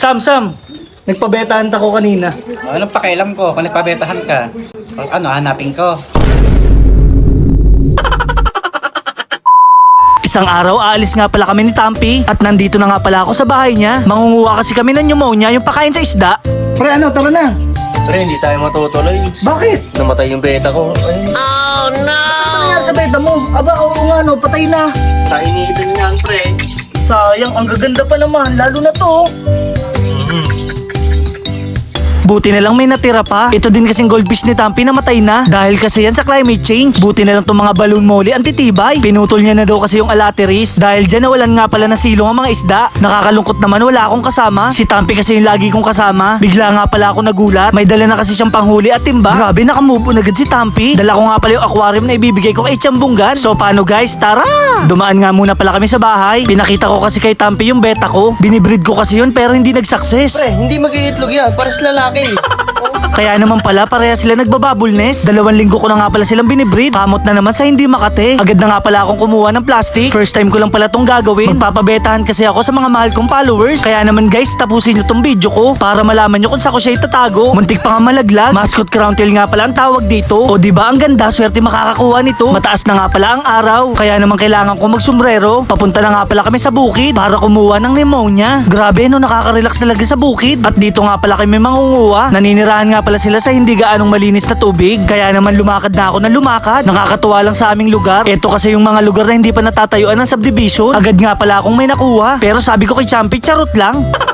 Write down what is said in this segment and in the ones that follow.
Sam, Sam! Nagpabetahan ako kanina. Oh, anong pakialam ko kung nagpabetahan ka? Kung ano, hanapin ko. Isang araw, aalis nga pala kami ni Tampi at nandito na nga pala ako sa bahay niya. Mangunguha kasi kami ng pneumonia, yung pakain sa isda. Pre, ano? Tara na. Pre, hindi tayo matutuloy. Bakit? Namatay yung beta ko. Ay, Ano nangyari sa beta mo? Aba, oo nga no, patay na. tayo yan, pre. Sayang, ang gaganda pa naman, lalo na to. Buti na lang may natira pa. Ito din kasing goldfish ni Tampi namatay na. Dahil kasi yan sa climate change. Buti na lang tong mga balloon molly ang titibay. Pinutol niya na daw kasi yung alateris. Dahil dyan nawalan nga pala ng silong ang mga isda. Nakakalungkot naman wala akong kasama. Si Tampi kasi yung lagi kong kasama. Bigla nga pala ako nagulat. May dala na kasi siyang panghuli at timba. Grabe nakamove on agad si Tampi. Dala ko nga pala yung aquarium na ibibigay ko kay Chambunggan. So paano guys? Tara! Dumaan nga muna pala kami sa bahay. Pinakita ko kasi kay Tampi yung beta ko. Binibreed ko kasi yun pero hindi nag-success. Pre, hindi mag-iitlog yan. Pares lalaki natin. Kaya naman pala pareha sila nagbabubble. Dalawang linggo ko na nga pala silang binibreed. Kamot na naman sa hindi makate. Agad na nga pala akong kumuha ng plastic. First time ko lang pala tong gagawin. Magpapabetahan kasi ako sa mga mahal kong followers. Kaya naman guys, tapusin nyo tong video ko para malaman nyo kung saan ko siya itatago. Muntik pa nga malaglag. Mascot crown tail nga pala ang tawag dito. O di ba ang ganda, swerte makakakuha nito. Mataas na nga pala ang araw. Kaya naman kailangan ko magsumbrero. Papunta na nga pala kami sa bukid para kumuha ng pneumonia. Grabe no, nakaka-relax talaga sa bukid. At dito nga pala kami mangunguha. Naninirahan nga pala sila sa hindi gaanong malinis na tubig. Kaya naman lumakad na ako ng lumakad. Nakakatuwa lang sa aming lugar. Ito kasi yung mga lugar na hindi pa natatayuan ng subdivision. Agad nga pala akong may nakuha. Pero sabi ko kay Champi, charot lang.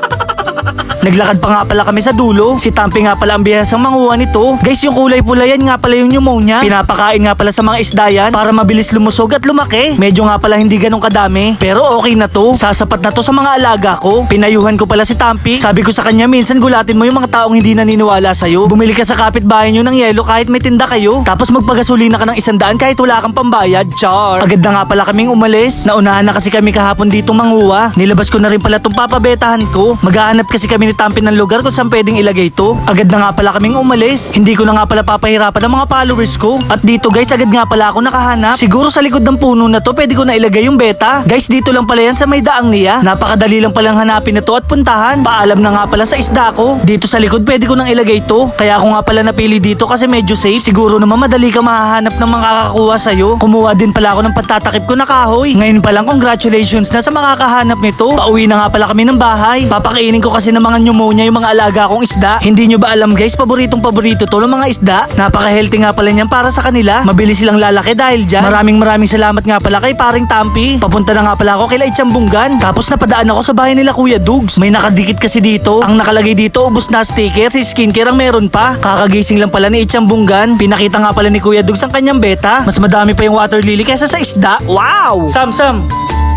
Naglakad pa nga pala kami sa dulo. Si Tampi nga pala ang bihasang manguha nito. Guys, yung kulay pula yan nga pala yung pneumonia. Pinapakain nga pala sa mga isda yan para mabilis lumusog at lumaki. Medyo nga pala hindi ganun kadami. Pero okay na to. Sasapat na to sa mga alaga ko. Pinayuhan ko pala si Tampi. Sabi ko sa kanya, minsan gulatin mo yung mga taong hindi naniniwala sa'yo. Bumili ka sa kapitbahay nyo ng yelo kahit may tinda kayo. Tapos magpagasolina ka ng isandaan kahit wala kang pambayad. Char. Agad na nga pala kaming umalis. Naunahan na kasi kami kahapon dito manguha. Nilabas ko na rin pala tong papabetahan ko. Maghahanap kasi kami ni Tampi ng lugar kung saan pwedeng ilagay to. Agad na nga pala kaming umalis. Hindi ko na nga pala papahirapan ng mga followers ko. At dito guys, agad nga pala ako nakahanap. Siguro sa likod ng puno na to, pwede ko na ilagay yung beta. Guys, dito lang pala yan sa may daang niya. Napakadali lang palang hanapin na to at puntahan. Paalam na nga pala sa isda ko. Dito sa likod, pwede ko nang ilagay to. Kaya ako nga pala napili dito kasi medyo safe. Siguro naman madali ka mahahanap ng makakakuha sa'yo. Kumuha din pala ako ng pantatakip ko na kahoy. Ngayon pa lang, congratulations na sa makakahanap nito. Pauwi na nga pala kami ng bahay. Papakainin ko kasi ng mga pneumonia yung mga alaga kong isda. Hindi nyo ba alam guys, paboritong paborito to ng mga isda. Napaka-healthy nga pala niyan para sa kanila. Mabilis silang lalaki dahil dyan. Maraming maraming salamat nga pala kay paring Tampi. Papunta na nga pala ako kay Chambunggan. Tapos napadaan ako sa bahay nila Kuya Dugs. May nakadikit kasi dito. Ang nakalagay dito, ubos na sticker. Si skincare ang meron pa. Kakagising lang pala ni Chambunggan. Pinakita nga pala ni Kuya Dugs ang kanyang beta. Mas madami pa yung water lily kaysa sa isda. Wow! Sam, Sam!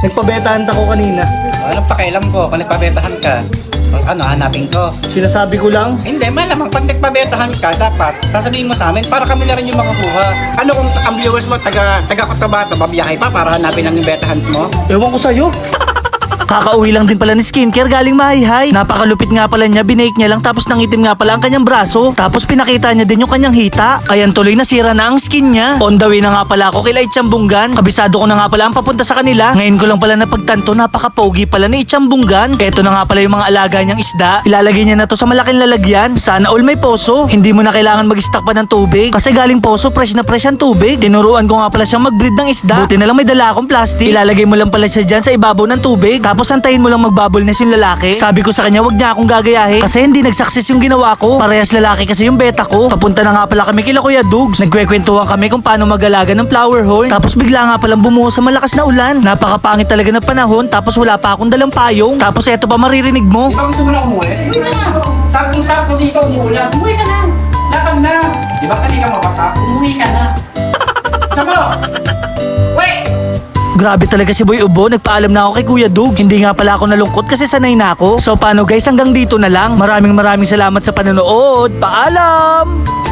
Nagpabetahan ako kanina. Anong pakialam ko kung nagpabetahan ka? Kung ano, hanapin ko. Sinasabi ko lang, Hindi, malamang pag nagpabetahan ka, dapat sasabihin mo sa amin para kami na rin yung makakuha. Ano kung ang viewers mo, taga, taga Cotabato, babiyahe pa para hanapin ang betahan mo? Ewan ko sa'yo. Kakauwi lang din pala ni skincare galing mahihay. Napakalupit nga pala niya, binake niya lang tapos nangitim nga pala ang kanyang braso. Tapos pinakita niya din yung kanyang hita. Ayan tuloy nasira na ang skin niya. On the way na nga pala ako kila Itchambunggan. Kabisado ko na nga pala ang papunta sa kanila. Ngayon ko lang pala napagtanto, napaka-pogi pala ni Itchambunggan. Eto na nga pala yung mga alaga niyang isda. Ilalagay niya na to sa malaking lalagyan. Sana all may poso. Hindi mo na kailangan mag-stock pa ng tubig. Kasi galing poso, fresh na fresh ang tubig. Tinuruan ko nga pala siyang mag-breed ng isda. Buti na lang may dala akong plastic. Ilalagay mo lang pala siya dyan sa ibabaw ng tubig. Tapos antayin mo lang magbubble nest yung lalaki. Sabi ko sa kanya, wag niya akong gagayahin. Kasi hindi nag-success yung ginawa ko. Parehas lalaki kasi yung beta ko. Papunta na nga pala kami kila Kuya Dugs. Nagkwekwentuhan kami kung paano mag-alaga ng flower horn. Tapos bigla nga palang bumuhos sa malakas na ulan. Napakapangit talaga ng panahon. Tapos wala pa akong dalang payong. Tapos eto pa maririnig mo. Di ba gusto mo na umuwi? Umuwi ka na. Saktong-sakto dito umuulan. Umuwi ka na. Lakad na. Di ba sali ka mabasa? Umuwi ka na. Sama! Grabe talaga si Boy Ubo, nagpaalam na ako kay Kuya Dug. Hindi nga pala ako nalungkot kasi sanay na ako. So paano guys, hanggang dito na lang. Maraming maraming salamat sa panonood. Paalam!